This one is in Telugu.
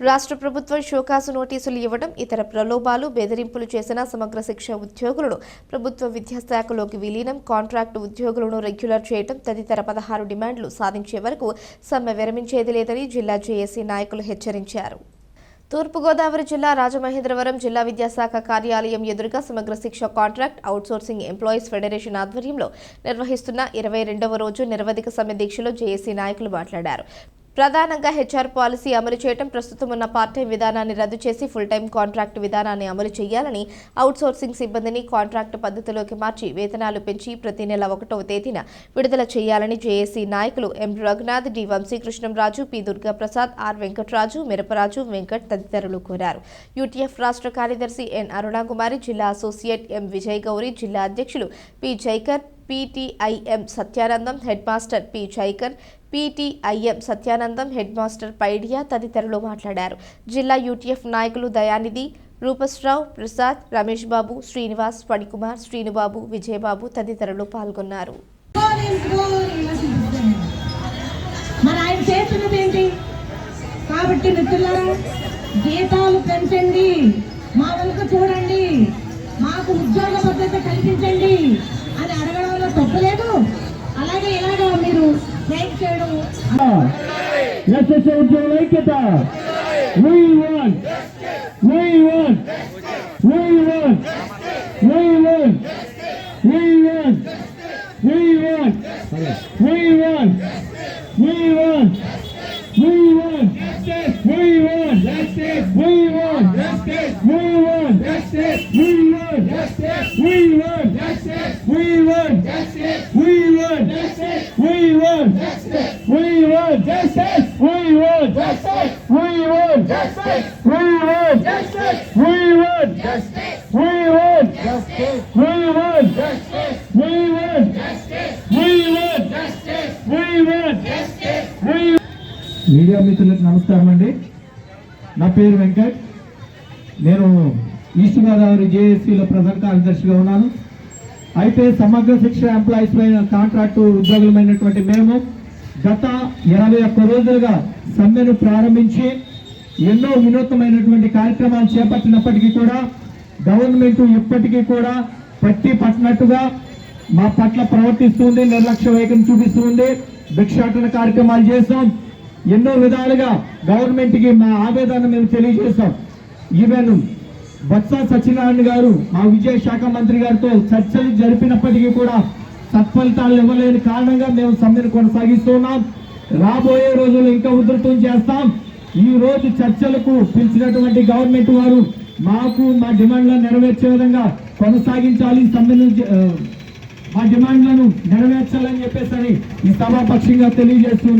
రాష్ట్ర ప్రభుత్వం షోకాసు నోటీసులు ఇవ్వడం ఇతర ప్రలోభాలు బెదిరింపులు చేసిన సమగ్ర శిక్ష ఉద్యోగులను ప్రభుత్వ విద్యాశాఖలోకి విలీనం కాంట్రాక్టు ఉద్యోగులను రెగ్యులర్ చేయడం తదితర పదహారు డిమాండ్లు సాధించే వరకు సమ్మె విరమించేది లేదని జిల్లా జేఏసీ నాయకులు హెచ్చరించారు. తూర్పుగోదావరి జిల్లా రాజమహేంద్రవరం జిల్లా విద్యాశాఖ కార్యాలయం ఎదురుగా సమగ్ర శిక్ష కాంట్రాక్ట్ అవుట్సోర్సింగ్ ఎంప్లాయీస్ ఫెడరేషన్ ఆధ్వర్యంలో నిర్వహిస్తున్న ఇరవై రెండవ రోజు నిరవధిక సమ్మె దీక్షలో జేఏసీ నాయకులు మాట్లాడారు. ప్రధానంగా హెచ్ఆర్ పాలసీ అమలు చేయడం ప్రస్తుతం ఉన్న పార్ట్ టైం విధానాన్ని రద్దు చేసి ఫుల్ టైం కాంట్రాక్ట్ విధానాన్ని అమలు చేయాలని అవుట్సోర్సింగ్ సిబ్బందిని కాంట్రాక్ట్ పద్ధతిలోకి మార్చి వేతనాలు పెంచి ప్రతి నెల ఒకటవ తేదీన విడుదల చేయాలని జేఏసీ నాయకులు M Raghunath D Vamsikrishnamraju P Durgaprasad R Venkatraju Mirapraju Venkat తదితరులు కోరారు. యూటీఎఫ్ రాష్ట్ర కార్యదర్శి ఎన్ అరుణాకుమారి జిల్లా అసోసియేట్ ఎం విజయ్ గౌరి జిల్లా అధ్యక్షులు P Jaikar PTIM Satyanandam head master P Jaikar PTIM Satyanandam head master Paidiya తదితరులు మాట్లాడారు. జిల్లా యూటీఎఫ్ నాయకులు దయానిధి రూపస్రావు ప్రసాద్ రమేష్ బాబు శ్రీనివాస్ ఫణికుమార్ శ్రీనుబాబు విజయబాబు తదితరులు పాల్గొన్నారు. కాబట్టి మిత్రులారా జీతాలు పెంచండి. చేయడం ఎస్ఎస్ఏ ఉద్యోగుల ఐక్యత We want, we want, we want, we want, we want, we want, we want, we want, we want, justice, we want, justice, we want, justice, we want, justice, we want, justice, we want, justice, we want, justice, we want, justice, we want, justice, we want, justice, we want, justice, we want, justice, we want, justice, we want, justice, we want, justice, we want, justice, we media మిత్రులకు నమస్కారం అండి నా పేరు వెంకట్ నేను ఈస్ట్ గోదావరి జేఏసీలో ప్రధాన కార్యదర్శిగా ఉన్నాను అయితే సమగ్ర శిక్ష ఎంప్లాయీస్ పైన కాంట్రాక్టు ఉద్యోగులమైనటువంటి మేము గత ఇరవై ఒక్క రోజులుగా సమ్మెను ప్రారంభించి ఎన్నో వినూత్నమైనటువంటి కార్యక్రమాలు చేపట్టినప్పటికీ కూడా గవర్నమెంట్ ఇప్పటికీ కూడా పట్టి పట్టినట్టుగా మా పట్ల ప్రవర్తిస్తుంది నిర్లక్ష్య వైఖరి చూపిస్తుంది. భిక్షాటన కార్యక్రమాలు చేస్తాం. ఎన్నో విధాలుగా గవర్నమెంట్కి మా ఆవేదన మేము తెలియజేస్తాం. ఈవెన్ బొత్స సత్యనారాయణ గారు మా విజయ శాఖ మంత్రి గారితో చర్చలు జరిపినప్పటికీ కూడా సత్ఫలితాలు ఇవ్వలేని కారణంగా మేము సమ్మెను కొనసాగిస్తున్నాం. రాబోయే రోజుల్లో ఇంకా ఉధృతం చేస్తాం. ఈ రోజు చర్చలకు పిలిచినటువంటి గవర్నమెంట్ వారు మాకు మా డిమాండ్లను నెరవేర్చే విధంగా కొనసాగించాలి సమ్మెను ఆ, మా డిమాండ్లను నెరవేర్చాలని చెప్పేసి ఈ సభాపక్షంగా తెలియజేస్తున్నాం.